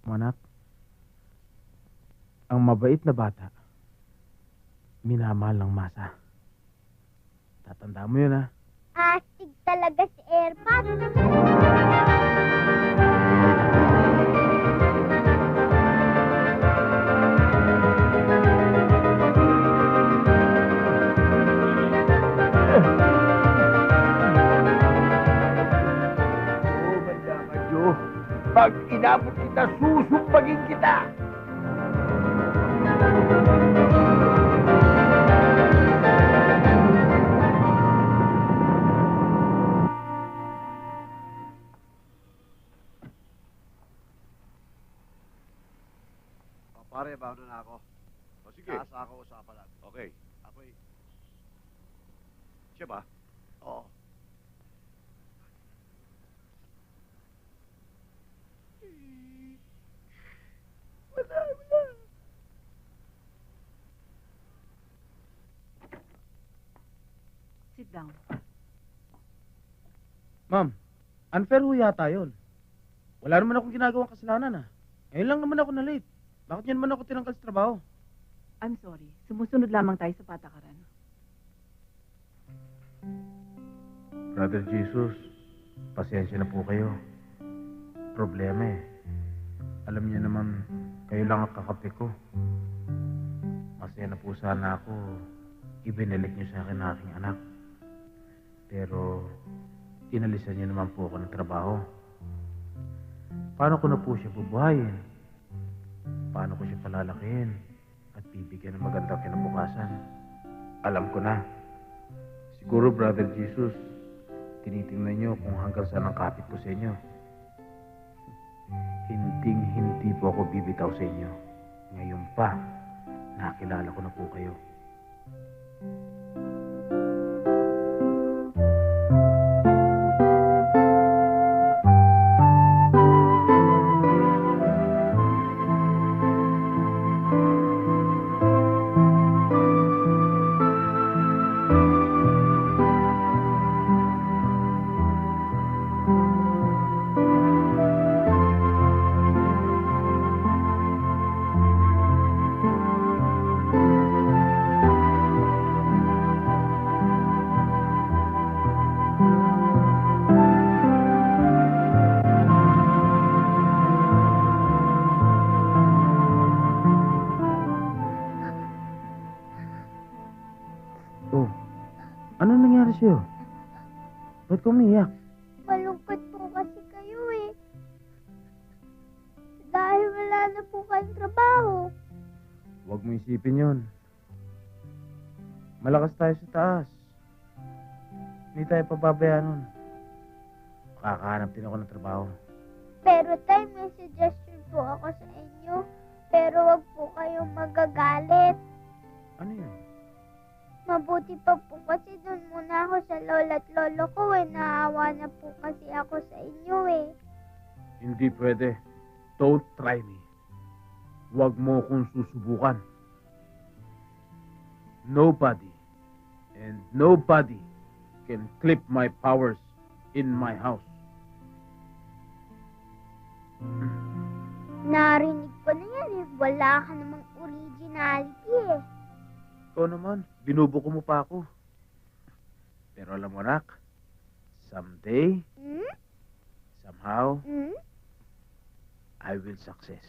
Manak, ang mabait na bata, minamahal ng masa. Tatanda mo yun, ha? Astig talaga si Joe. Pag inabot kita, susumpagin kita. O, pare, bago na ako. O sige. Kaasa ako usapan natin. Okay. Ako'y, Siya ba? Sit down. Ma'am, unfair ho yata yun. Wala naman akong ginagawang kasalanan, ha? Ngayon lang naman ako na late. Bakit niyo naman ako tinanggal sa trabaho? I'm sorry. Sumusunod lamang tayo sa patakaran. Brother Jesus, pasensya na po kayo. Problema eh. Alam niyo naman, kayo lang ang kakape ko. Masaya na po sana ako. Ibinalik niyo sa akin ang aking anak. Pero, inalisan niyo naman po ako ng trabaho. Paano ko na po siya bubuhayin? Paano ko siya palalakihin? At bibigyan ng magandang kinabukasan? Alam ko na. Siguro, Brother Jesus, tinitingnan niyo kung hanggang saan ang kapit ko sa inyo. Hinding hindi po ako bibitaw sa inyo. Ngayon pa, nakilala ko na po kayo. Sa'yo? Ba't ka umiyak? Malungkot po kasi kayo eh. Dahil wala na po kayong trabaho. Huwag mo isipin yon. Malakas tayo sa taas. Hindi tayo pababayaan nun. Kakahanap din ako ng trabaho. Pero tay, may suggestion po ako sa inyo. Pero wag po kayong magagalit. Mabuti pa po kasi doon muna ako sa lola at lolo ko eh. Naawa na po kasi ako sa inyo eh. Hindi pwede. Don't try me. Huwag mo akong susubukan. Nobody and nobody can clip my powers in my house. Narinig ko na yan eh. Wala ka namang originality eh. Ikaw naman, binubuko mo pa ako. Pero alam mo, nak, someday, Hmm? somehow, Hmm? I will success.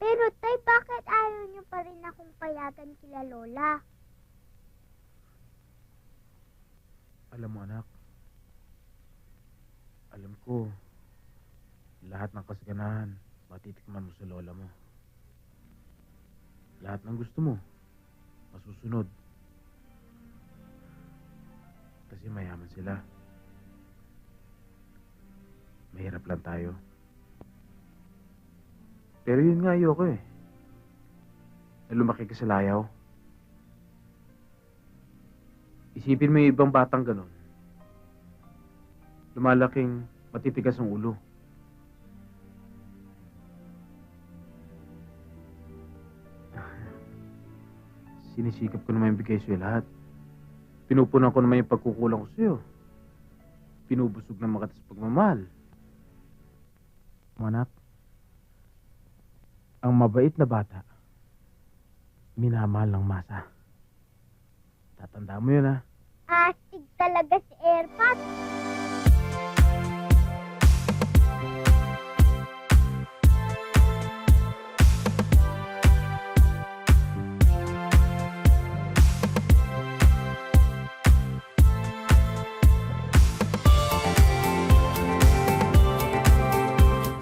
Pero tay, bakit ayaw niyo pa rin akong payagan kila lola? Alam mo, anak, alam ko, lahat ng kasaganahan, matitikman mo sa lola mo. Lahat ng gusto mo, masusunod. Kasi mayaman sila. Mahirap lang tayo. Pero yun nga ayoko eh. Na lumaki ka sa layaw. Isipin mo yung ibang batang ganun. Lumalaking matitigas ang ulo. Sinisikap ko naman yung bigay sa'yo lahat. Pinupunan ko naman yung pagkukulang ko sa'yo. pinubusog ng makatas pagmamahal. Mga anak, ang mabait na bata, minamahal ng masa. Tatanda mo yun ha. Astig talaga si Airpat.